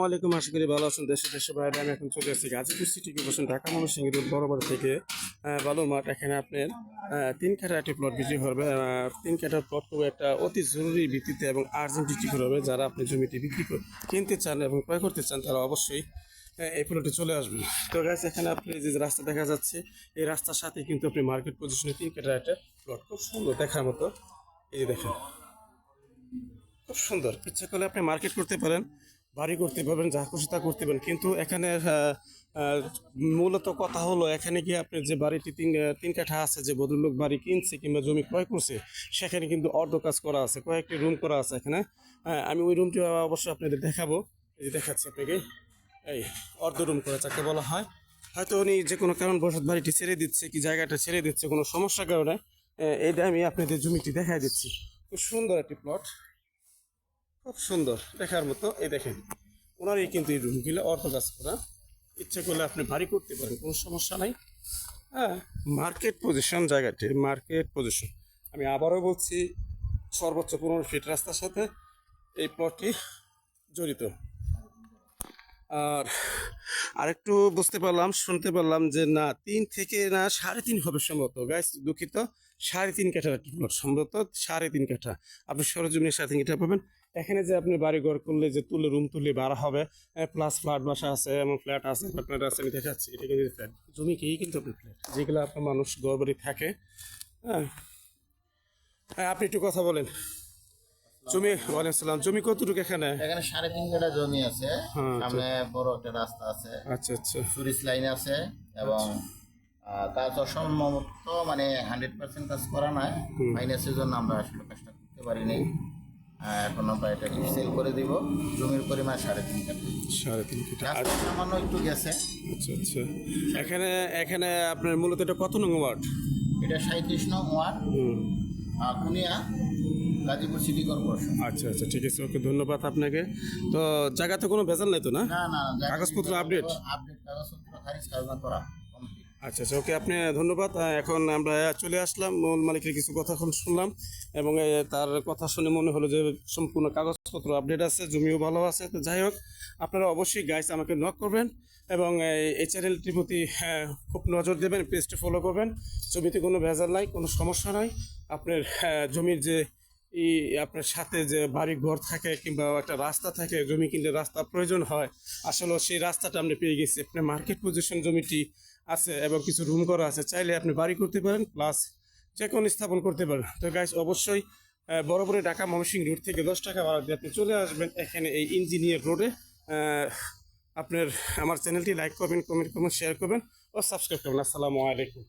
আসসালামাইকুম আশা করি ভালো আছেন দেশে দেশে বাইরে। আমি এখন চলে এসেছি Gazipur city corporation Dhaka Mymensingh road, বরাবর থেকে বালু মাঠ। এখানে আপনার তিন কাঠা একটি প্লট বিক্রি করবে তিন কাঠার প্লট খুব একটা অতি জরুরি ভিত্তিতে এবং আর্জেন্ট বিক্রি করবে যারা আপনি জমিটি বিক্রি করে কিনতে চান এবং ক্রয় করতে চান, তারা অবশ্যই এই প্লটে চলে আসবেন। তো গাছ এখানে আপনি যে রাস্তা দেখা যাচ্ছে, এই রাস্তার সাথে কিন্তু আপনি মার্কেট পজিশনে তিন কাঠার একটা প্লট খুব সুন্দর দেখার মতো। এই দেখেন, খুব সুন্দর। ইচ্ছা করলে আপনি মার্কেট করতে পারেন। বাড়ি করতে পারবেন, যা খুশি তা করতে পারেন কিন্তু এখানে মূলত কথা হলো, এখানে গিয়ে আপনি যে বাড়িটি তিন তিন কাঠা আছে, যে ভদ্রলোক বাড়ি কিনছে কিংবা জমি ক্রয় করছে, সেখানে কিন্তু অর্ধ কাজ করা আছে, কয়েকটি রুম করা আছে এখানে। আমি ওই রুমটি অবশ্যই আপনাদের দেখাবো। এই দেখাচ্ছি আপনাকে। এই অর্ধ রুম করা যাকে বলা হয়। হয়তো উনি যে কোনো কারণবশত বাড়িটি ছেড়ে দিচ্ছে, কি জায়গাটা ছেড়ে দিচ্ছে, কোনো সমস্যার কারণে এইটা আমি আপনাদের জমিটি দেখাই দিচ্ছি। খুব সুন্দর একটি প্লট খুব সুন্দর দেখার মতো এই দেখেন। ওনারই কিন্তু এই রুমগুলো অর্থ কাজ করা। ইচ্ছে করলে আপনি ভারী করতে পারেন, কোনো সমস্যা নাই। হ্যাঁ মার্কেট পজিশন জায়গাটি মার্কেট পজিশন আমি আবারও বলছি, সর্বোচ্চ পনেরো ফিট রাস্তার সাথে এই প্লটটি জড়িত। আর আরেকটু বুঝতে পারলাম, শুনতে পারলাম যে না, তিন থেকে না সাড়ে তিন হবে সম্ভবত। গাইস দুঃখিত। সাড়ে তিন কাঠা সম্ভবত? সাড়ে তিন কাঠা। আপনি সরজমিনের সাড়ে তিন কাঠা পাবেন। এখানে যে আপনি বাড়ি ঘর করলে যে তুলে রুম তুলে বাড়া হবে প্লাস ফ্ল্যাট বাসা আছে, এমন ফ্ল্যাট আছে অ্যাপার্টমেন্ট আছে, আমি দেখাচ্ছি। এটা কিন্তু ফ্ল্যাট জমি কি? কিন্তু আপনি ফ্ল্যাট যেগুলো আপনার মানুষ ঘর বাড়ি থাকে হ্যাঁ। হ্যাঁ আপনি একটু কথা বলেন। জমি ওয়ালাইকুম সালাম। জমি কতটুকু এখানে? এখানে সাড়ে তিন কাঠা জমি আছে। হ্যাঁ, সামনে বড় একটা রাস্তা আছে। আচ্ছা আচ্ছা। টুরিস লাইন আছে এবং কাজ অসম্ভবত মানে হান্ড্রেড পার্সেন্ট কাজ করা নাই মাইনাসের জন্য আমরা আসলে কাজটা করতে পারিনি। এখন আমরা এটা সেল করে দিব। জমির পরিমাণ সাড়ে তিন কাঠা। সাড়ে তিন কাঠা। আর সামান্য একটু গেছে। আচ্ছা আচ্ছা। এখানে এখানে আপনার মূলত এটা কত নং ওয়ার্ড? এটা সাঁত্রিশ নং ward Kunia Gazipur city corporation. আচ্ছা আচ্ছা ঠিক আছে ওকে ধন্যবাদ আপনাকে। তো জায়গাতে কোনো ভেজাল নাই তো না? না না কাগজপত্র আপডেট আপডেট কাগজপত্র খারিজ করা। আচ্ছা আচ্ছা ওকে আপনি ধন্যবাদ। এখন আমরা চলে আসলাম। মূল মালিকের কিছু কথা এখন শুনলাম এবং তার কথা শুনে মনে হলো যে সম্পূর্ণ কাগজপত্র আপডেট আছে জমিও ভালো আছে। তো যাই হোক আপনারা অবশ্যই গাইস আমাকে নক করবেন এবং এই- চ্যানেলটির প্রতি হ্যাঁ, খুব নজর দেবেন পেজটি ফলো করবেন। জমিতে কোনো ভেজাল নাই কোনো সমস্যা নাই। আপনার হ্যাঁ, জমির যে ই আপনার সাথে যে বাড়ি ঘর থাকে কিংবা একটা রাস্তা থাকে জমি কিনলে রাস্তা প্রয়োজন হয়। আসলে সেই রাস্তাটা আপনি পেয়ে গেছি। আপনার মার্কেট পজিশন জমিটি আছে এবং কিছু রুম করা আছে। চাইলে আপনি বাড়ি করতে পারেন প্লাস যে কোনো স্থাপন করতে পারেন। তো গাইস অবশ্যই বরাবরই ঢাকা ময়মনসিংহ রোড থেকে দশ টাকা ভাড়া দিয়ে আপনি চলে আসবেন এখানে এই ইঞ্জিনিয়ার রোডে আপনার, আমার চ্যানেলটি লাইক করবেন কমেন্ট করবেন শেয়ার করবেন, ও সাবস্ক্রাইব করবেন। আসসালামু আলাইকুম।